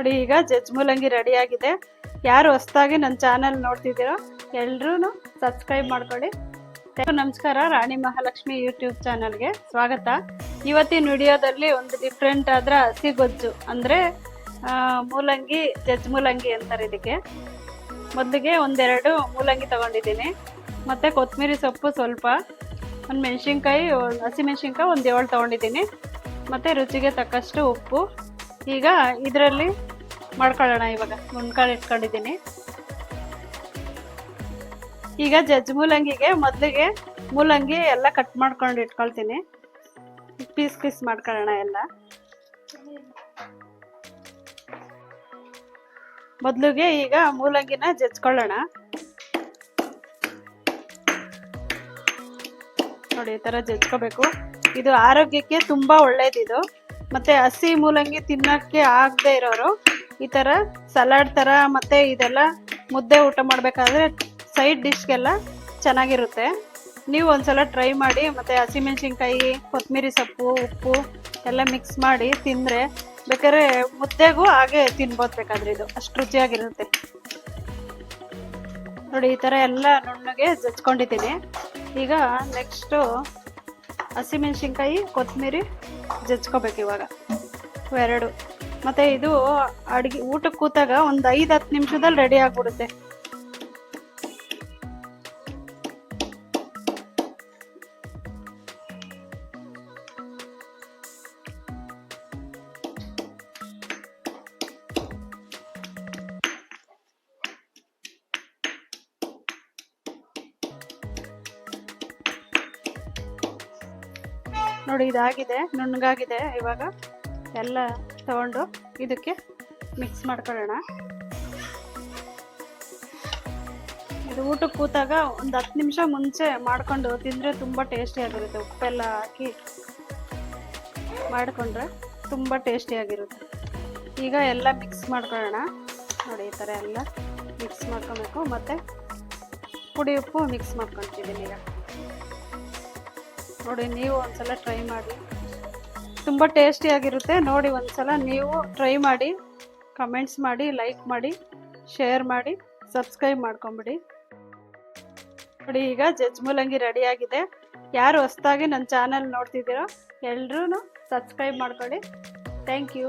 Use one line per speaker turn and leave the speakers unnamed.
ನೋಡಿ, ಈಗ ಜಜ್ ಮೂಲಂಗಿ ರೆಡಿ ಆಗಿದೆ. ಯಾರು ಹೊಸ್ತಾಗಿ ನನ್ನ ಚಾನಲ್ ನೋಡ್ತಿದ್ದೀರೋ ಎಲ್ರೂ ಸಬ್ಸ್ಕ್ರೈಬ್ ಮಾಡ್ಕೊಳ್ಳಿ. ನಮಸ್ಕಾರ, ರಾಣಿ ಮಹಾಲಕ್ಷ್ಮಿ ಯೂಟ್ಯೂಬ್ ಚಾನಲ್ಗೆ ಸ್ವಾಗತ. ಇವತ್ತಿನ ವಿಡಿಯೋದಲ್ಲಿ ಒಂದು ಡಿಫ್ರೆಂಟ್ ಆದ್ರೆ ಹಸಿ ಗೊಜ್ಜು, ಅಂದರೆ ಮೂಲಂಗಿ ಜಜ್ ಮೂಲಂಗಿ ಅಂತಾರೆ ಇದಕ್ಕೆ. ಮೊದಲಿಗೆ ಒಂದೆರಡು ಮೂಲಂಗಿ ತಗೊಂಡಿದ್ದೀನಿ. ಮತ್ತು ಕೊತ್ತಂಬರಿ ಸೊಪ್ಪು ಸ್ವಲ್ಪ, ಒಂದು ಮೆಣಸಿನ್ಕಾಯಿ ಹಸಿ ಮೆಣಸಿನ್ಕಾಯಿ, ಒಂದು ಏಳು ತೊಗೊಂಡಿದ್ದೀನಿ. ಮತ್ತು ರುಚಿಗೆ ತಕ್ಕಷ್ಟು ಉಪ್ಪು. ಈಗ ಇದರಲ್ಲಿ ಮಾಡ್ಕೊಳ್ಳೋಣ ಇವಾಗ. ನುಣ್ಕಾಳು ಇಟ್ಕೊಂಡಿದ್ದೀನಿ. ಈಗ ಜಜ್ ಮೂಲಂಗಿಗೆ ಮೊದಲಿಗೆ ಮೂಲಂಗಿ ಎಲ್ಲ ಕಟ್ ಮಾಡ್ಕೊಂಡು ಇಟ್ಕೊಳ್ತೀನಿ. ಪೀಸ್ ಪೀಸ್ ಮಾಡ್ಕೊಳ್ಳೋಣ ಎಲ್ಲ. ಮೊದಲಿಗೆ ಈಗ ಮೂಲಂಗಿನ ಜಜ್ಕೊಳ್ಳೋಣ. ನೋಡಿ, ಈ ಥರ ಜಜ್ಕೋಬೇಕು. ಇದು ಆರೋಗ್ಯಕ್ಕೆ ತುಂಬ ಒಳ್ಳೇದಿದು. ಮತ್ತು ಹಸಿ ಮೂಲಂಗಿ ತಿನ್ನೋಕ್ಕೆ ಆಗದೆ ಇರೋರು ಈ ಥರ ಸಲಾಡ್ ಥರ ಮತ್ತೆ ಇದೆಲ್ಲ ಮುದ್ದೆ ಊಟ ಮಾಡಬೇಕಾದ್ರೆ ಸೈಡ್ ಡಿಶ್ಗೆಲ್ಲ ಚೆನ್ನಾಗಿರುತ್ತೆ. ನೀವು ಒಂದ್ಸಲ ಟ್ರೈ ಮಾಡಿ, ಮತ್ತು ಹಸಿಮೆಣ್ಸಿನ್ಕಾಯಿ ಕೊತ್ತಂಬರಿ ಸೊಪ್ಪು, ಉಪ್ಪು ಎಲ್ಲ ಮಿಕ್ಸ್ ಮಾಡಿ ತಿಂದರೆ ಬೇಕಾದ್ರೆ ಮುದ್ದೆಗೂ ಹಾಗೆ ತಿನ್ಬೋದು ಬೇಕಾದ್ರೆ ಇದು. ಅಷ್ಟು ರುಚಿಯಾಗಿರುತ್ತೆ. ನೋಡಿ, ಈ ಥರ ಎಲ್ಲ ನುಣ್ಣಗೆ ಜಜ್ಕೊಂಡಿದ್ದೀನಿ. ಈಗ ನೆಕ್ಸ್ಟು ಹಸಿಮೆಣ್ಸಿನ್ಕಾಯಿ ಕೊತ್ತಂಬರಿ ಜಜ್ಕೋಬೇಕು ಇವಾಗ. ಇವೆರಡು. ಮತ್ತು ಇದು ಅಡುಗೆ, ಊಟಕ್ಕೆ ಕೂತಾಗ ಒಂದು ಐದು ಹತ್ತು ನಿಮಿಷದಲ್ಲಿ ರೆಡಿ ಆಗಿಬಿಡುತ್ತೆ. ನೋಡಿ, ಇದಾಗಿದೆ, ನುಣ್ಣಗಾಗಿದೆ ಇವಾಗ. ಎಲ್ಲ ತಗೊಂಡು ಇದಕ್ಕೆ ಮಿಕ್ಸ್ ಮಾಡ್ಕೊಳ್ಳೋಣ. ಇದು ಊಟಕ್ಕೆ ಕೂತಾಗ ಒಂದು ಹತ್ತು ನಿಮಿಷ ಮುಂಚೆ ಮಾಡ್ಕೊಂಡು ತಿಂದರೆ ತುಂಬ ಟೇಸ್ಟಿಯಾಗಿರುತ್ತೆ ಉಪ್ಪೆಲ್ಲ ಹಾಕಿ ಮಾಡಿಕೊಂಡ್ರೆ ತುಂಬ ಟೇಸ್ಟಿಯಾಗಿರುತ್ತೆ ಈಗ ಎಲ್ಲ ಮಿಕ್ಸ್ ಮಾಡ್ಕೊಳ್ಳೋಣ. ನೋಡಿ, ಈ ಥರ ಎಲ್ಲ ಮಿಕ್ಸ್ ಮಾಡ್ಕೊಬೇಕು. ಮತ್ತು ಪುಡಿ ಉಪ್ಪು ಮಿಕ್ಸ್ ಮಾಡ್ಕೊತಿದ್ದೀನಿ ಈಗ. ನೋಡಿ, ನೀವು ಒಂದ್ಸಲ ಟ್ರೈ ಮಾಡಿ. ತುಂಬ ಟೇಸ್ಟಿಯಾಗಿರುತ್ತೆ ನೋಡಿ ಒಂದ್ಸಲ ನೀವು ಟ್ರೈ ಮಾಡಿ ಕಮೆಂಟ್ಸ್ ಮಾಡಿ ಲೈಕ್ ಮಾಡಿ ಶೇರ್ ಮಾಡಿ ಸಬ್ಸ್ಕ್ರೈಬ್ ಮಾಡ್ಕೊಂಬಿಡಿ. ನೋಡಿ ಈಗ ಜಜ್ ಮೂಲಂಗಿ ರೆಡಿ ಆಗಿದೆ. ಯಾರು ಹೊಸ್ದಾಗಿ ನನ್ನ ಚಾನಲ್ ನೋಡ್ತಿದ್ದೀರೋ ಎಲ್ಲರೂ ಸಬ್ಸ್ಕ್ರೈಬ್ ಮಾಡ್ಕೊಳ್ಳಿ. Thank you